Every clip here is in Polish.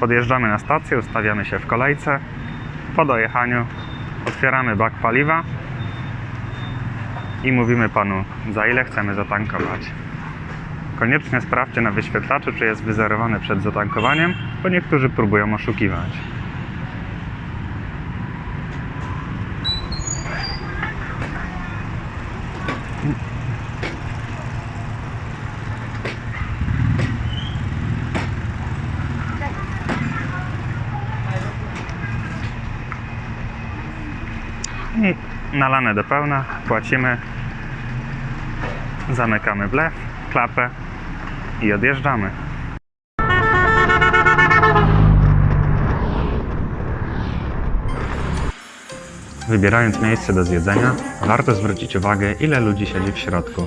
Podjeżdżamy na stację, ustawiamy się w kolejce. Po dojechaniu otwieramy bak paliwa i mówimy panu, za ile chcemy zatankować. Koniecznie sprawdźcie na wyświetlaczu, czy jest wyzerowany przed zatankowaniem, bo niektórzy próbują oszukiwać. I nalane do pełna, płacimy, zamykamy wlew, klapę i odjeżdżamy. Wybierając miejsce do zjedzenia, warto zwrócić uwagę, ile ludzi siedzi w środku.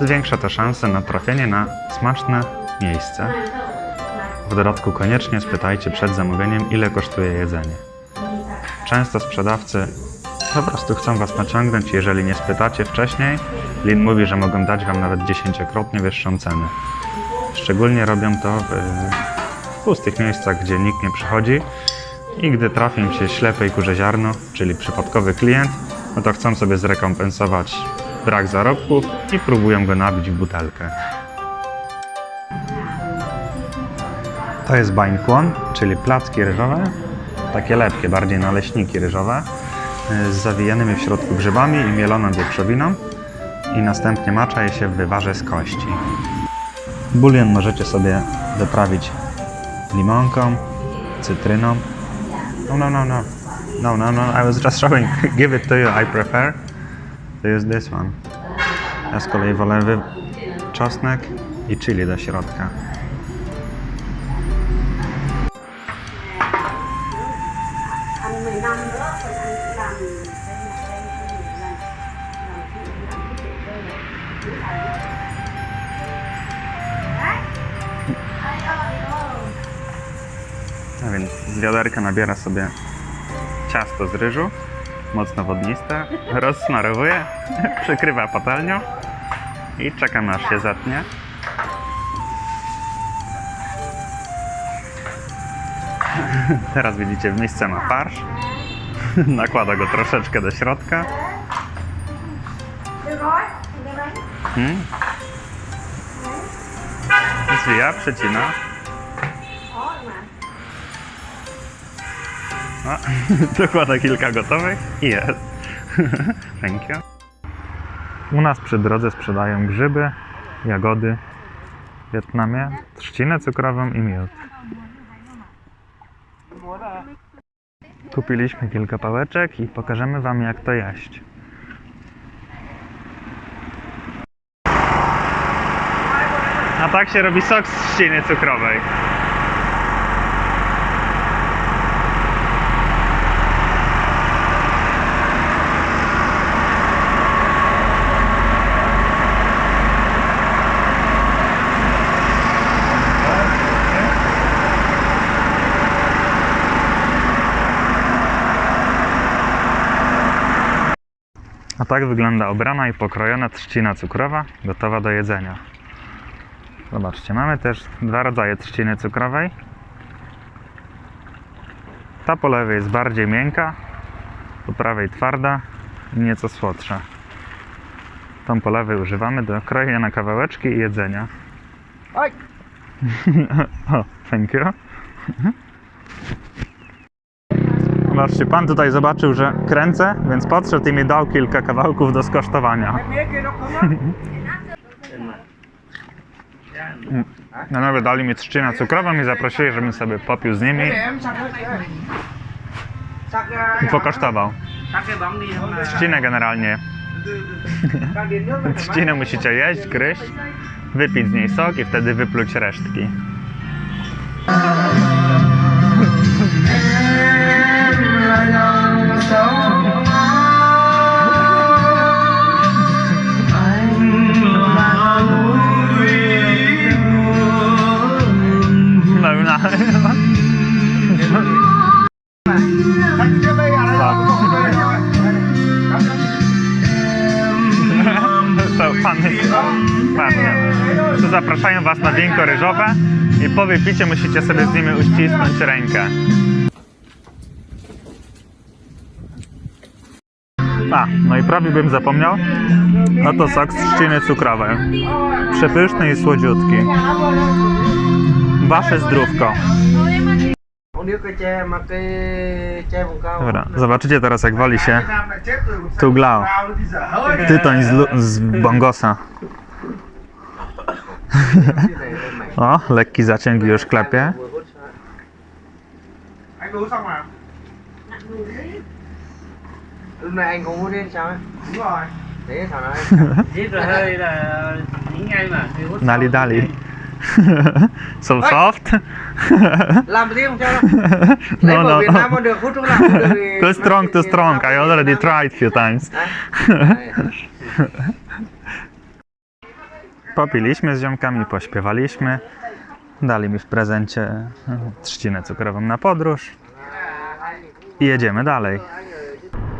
Zwiększa to szanse na trafienie na smaczne miejsce. W dodatku koniecznie spytajcie przed zamówieniem, ile kosztuje jedzenie. Często sprzedawcy po prostu chcą Was naciągnąć, jeżeli nie spytacie wcześniej. Lin mówi, że mogą dać Wam nawet dziesięciokrotnie wyższą cenę. Szczególnie robią to w, w pustych miejscach, gdzie nikt nie przychodzi i gdy trafi im się ślepe i kurze ziarno, czyli przypadkowy klient, no to chcą sobie zrekompensować brak zarobków i próbują go nabić w butelkę. To jest bańkłon, czyli placki ryżowe, takie lepkie, bardziej naleśniki ryżowe, z zawijanymi w środku grzybami i mieloną wieprzowiną i następnie macza je się wywarze z kości. Bulion możecie sobie doprawić limonką, cytryną. No, no, no, no. No, no, no, I was just showing. Give it to you, I prefer to use this one. Ja z kolei wolę wy... czosnek i chili do środka. A więc z wiaderka nabiera sobie ciasto z ryżu, mocno wodniste, rozsmarowuje, przykrywa patelnią i czekam aż się zatnie. Teraz widzicie, w miejsce ma farsz. Nakłada go troszeczkę do środka. Hmm. Zwija, przecina. Khó mà O, dokłada kilka gotowych i jest. Thank you. U nas przy drodze sprzedają grzyby, jagody w Wietnamie, trzcinę cukrową i miód. Kupiliśmy kilka pałeczek i pokażemy Wam jak to jeść. A tak się robi sok z trzciny cukrowej. Tak wygląda obrana i pokrojona trzcina cukrowa, gotowa do jedzenia. Zobaczcie, mamy też dwa rodzaje trzciny cukrowej. Ta po lewej jest bardziej miękka, po prawej twarda i nieco słodsza. Tą po lewej używamy do krojenia na kawałeczki i jedzenia. Oj! o, thank you. Zobaczcie, pan tutaj zobaczył, że kręcę, więc podszedł i mi dał kilka kawałków do skosztowania. Á Panowie dali mi trzcinę cukrową i zaprosili, żebym sobie popił z nimi i pokosztował. Trzcinę generalnie. Trzcinę musicie jeść, gryźć, wypić z niej sok i wtedy wypluć resztki. Pan, pan, tu zapraszają Was na winko ryżowe i po wypiciu musicie sobie z nimi uścisnąć rękę. A, no i prawie bym zapomniał. No to sok z trzciny cukrowej. Przepyszny i słodziutki. Wasze zdrówko. Dobra, zobaczycie teraz jak wali się Việt Nam lại chết rồi. Tu glao. Vào thì dở hơi. tytoń z, lu- z bongosa. O, lekki zacięg już klepie. Sao? Anh uống xong à? Lúc này anh có hút đến sao ấy? Đúng rồi. Thế thảo nói Giết rồi hơi là những ngay mà thì hút Nali dali. So soft. làm không cho No, no. Việt Nam được hút thuốc lào Too strong, too strong. I already tried few times. Popiliśmy z ziomkami, pośpiewaliśmy. Dali mi w prezencie trzcinę cukrową na podróż. I jedziemy dalej.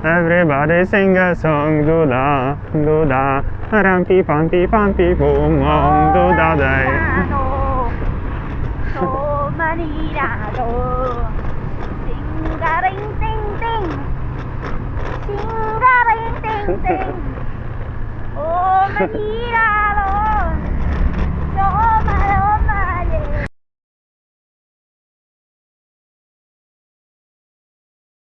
Everybody sing a song, do da, do da, rumpy, pumpy, pumpy, boom, om, do da oh, day. So many da do, sing ring, ding, ding, sing ring, ding, ding, oh, many.